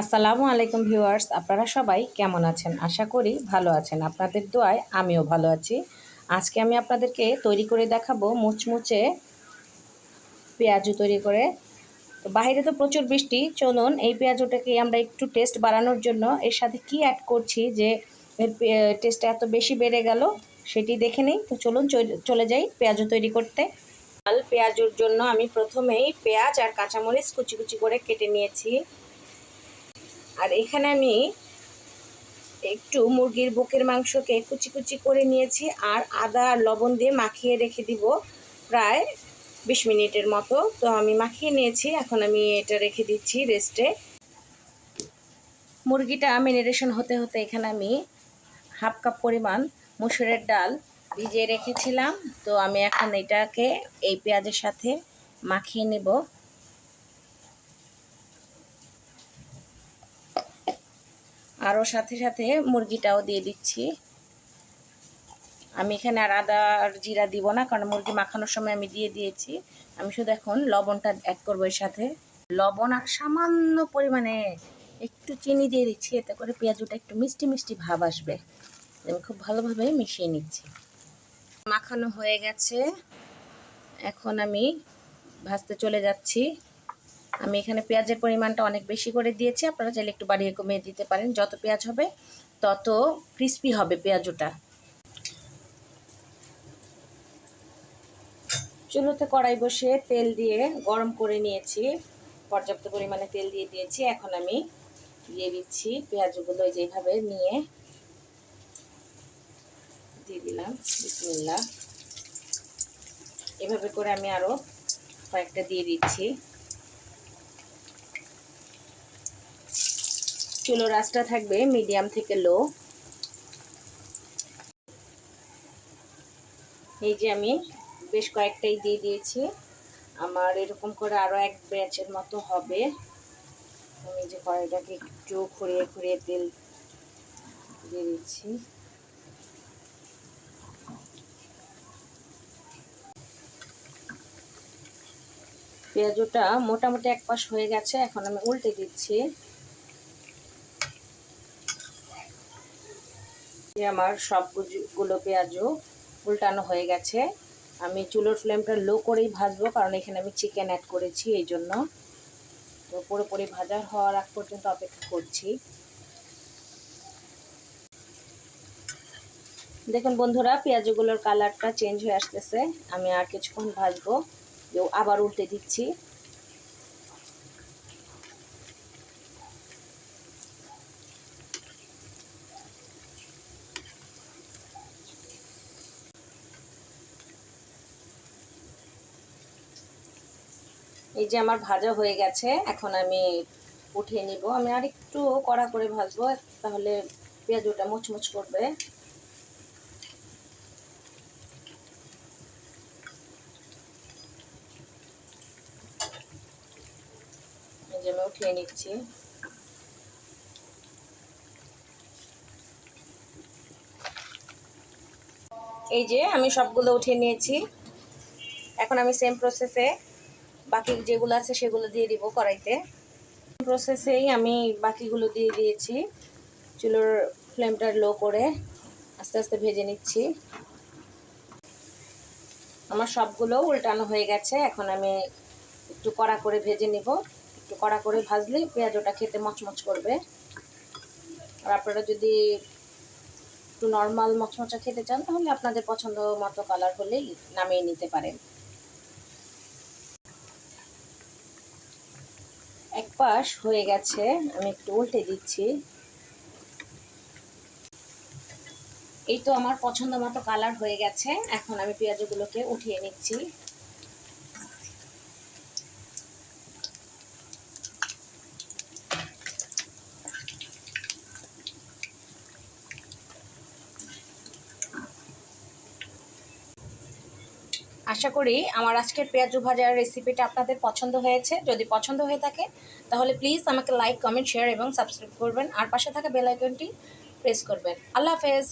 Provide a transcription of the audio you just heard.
আসসালামু আলাইকুম ভিউয়ার্স, আপনারা সবাই কেমন আছেন? আশা করি ভালো আছেন। আপনাদের দোয়ায় আমিও ভালো আছি। আজকে আমি আপনাদেরকে তৈরি করে দেখাবো মুচমুচে পেঁয়াজু তৈরি করে। তো বাইরে তো প্রচুর বৃষ্টি। চলুন, এই পেঁয়াজুটাকে আমরা একটু টেস্ট বাড়ানোর জন্য এর সাথে কি অ্যাড করছি যে এর টেস্টটা এত বেশি বেড়ে গেল সেটি দেখে নেই। তো চলুন চলে যাই পেঁয়াজু তৈরি করতে। লাল পেঁয়াজুর জন্য আমি প্রথমেই পেঁয়াজ আর কাঁচামরিচ কুচি কুচি করে কেটে নিয়েছি। আর এখানে আমি একটু মুরগির বুকের মাংসকে কুচি কুচি করে নিয়েছি আর আদা আর লবণ দিয়ে মাখিয়ে রেখে দিব প্রায় বিশ মিনিটের মতো। তো আমি মাখিয়ে নিয়েছি, এখন আমি এটা রেখে দিচ্ছি রেস্টে। মুরগিটা মেরিনেশন হতে হতে এখানে আমি হাফ কাপ পরিমাণ মুসুরের ডাল ভিজিয়ে রেখেছিলাম। তো আমি এখন এটাকে এই পেঁয়াজের সাথে মাখিয়ে নেব। আরও সাথে সাথে মুরগিটাও দিয়ে দিচ্ছি। আমি এখানে আর আদা আর জিরা দিব না, কারণ মুরগি মাখানোর সময় আমি দিয়ে দিয়েছি। আমি শুধু এখন লবণটা অ্যাড করব এর সাথে। লবণ আর সামান্য পরিমাণে একটু চিনি দিয়ে দিচ্ছি, এতে করে পেঁয়াজুটা একটু মিষ্টি মিষ্টি ভাব আসবে। আমি খুব ভালোভাবে মিশিয়ে নিচ্ছি। মাখানো হয়ে গেছে। এখন আমি ভাজতে চলে যাচ্ছি। আমি এখানে পেঁয়াজের পরিমাণটা অনেক বেশি করে দিয়েছি। আপনারা চাইলে একটু বাড়িয়ে কমিয়ে দিতে পারেন। যত পেঁয়াজ হবে, তত ক্রিস্পি হবে পেঁয়াজটা। চুলোতে কড়াই বসে তেল দিয়ে গরম করে নিয়েছি। পর্যাপ্ত পরিমাণে তেল দিয়ে দিয়েছি। এখন আমি দিয়ে দিচ্ছি পেঁয়াজগুলো যেভাবে নিয়ে দিয়ে দিলাম। বিসমিল্লা এভাবে করে আমি আরও কয়েকটা দিয়ে দিচ্ছি। চুলো রাসটা থাকবে মিডিয়াম থেকে লো। এই যে আমি বেশ কয়েকটাই দিয়ে দিয়েছি। আমার এরকম করে আরও এক ব্যাচের মতো হবে। আমি যে কড়াইটাকে একটু খুঁড়িয়ে খুঁড়িয়ে তেল দিয়ে দিচ্ছি। পেঁয়াজটা মোটামুটি এক পাশ হয়ে গেছে, এখন আমি উল্টে দিচ্ছি। আমার সবগুলো পেঁয়াজও উল্টানো হয়ে গেছে। আমি চুলোর ফ্লেমটা লো করেই ভাজবো, কারণ এখানে আমি চিকেন অ্যাড করেছি এই জন্য। তো পুরোপুরি ভাজা হওয়ার আগ পর্যন্ত অপেক্ষা করছি। দেখুন বন্ধুরা, পেঁয়াজগুলোর কালারটা চেঞ্জ হয়ে আসতেছে। আমি আর কিছুক্ষণ ভাজবো। আবার উল্টে দিচ্ছি। এই যে আমার ভাজা হয়ে গেছে, এখন আমি উঠিয়ে নিব। আমি আর একটু কড়া করে ভাজবো, তাহলে পেঁয়াজটা মুচমুচ করবে। আমি উঠিয়ে নিচ্ছি। এই যে আমি সবগুলো উঠিয়ে নিয়েছি। এখন আমি সেম প্রসেসে বাকি যেগুলো আছে সেগুলো দিয়ে দিব কড়াইতে। প্রসেসেই আমি বাকিগুলো দিয়ে দিয়েছি। চুলোর ফ্লেমটা লো করে আস্তে আস্তে ভেজে নিচ্ছি। আমার সবগুলো উল্টানো হয়ে গেছে। এখন আমি একটু কড়া করে ভেজে নিব। একটু কড়া করে ভাজলে পেঁয়াজটা খেতে মচমচ করবে। আর আপনারা যদি একটু নর্মাল মচমচা খেতে চান, তাহলে আপনাদের পছন্দ মতো কালার হলেই নামিয়ে নিতে পারেন। এক পাশ হয়ে গেছে, আমি একটু উল্টে দিচ্ছি। এই তো আমার পছন্দ মতো কালার হয়ে গেছে, এখন আমি পেঁয়াজগুলোকে উঠিয়ে নিচ্ছি। আশা করি আমার আজকের পেঁয়াজু ভাজার রেসিপিটা আপনাদের পছন্দ হয়েছে। যদি পছন্দ হয়ে থাকে, তাহলে প্লিজ আমাকে লাইক কমেন্ট শেয়ার এবং সাবস্ক্রাইব করবেন। আর পাশে থাকা বেল আইকনটি প্রেস করবেন। আল্লাহ হাফেজ।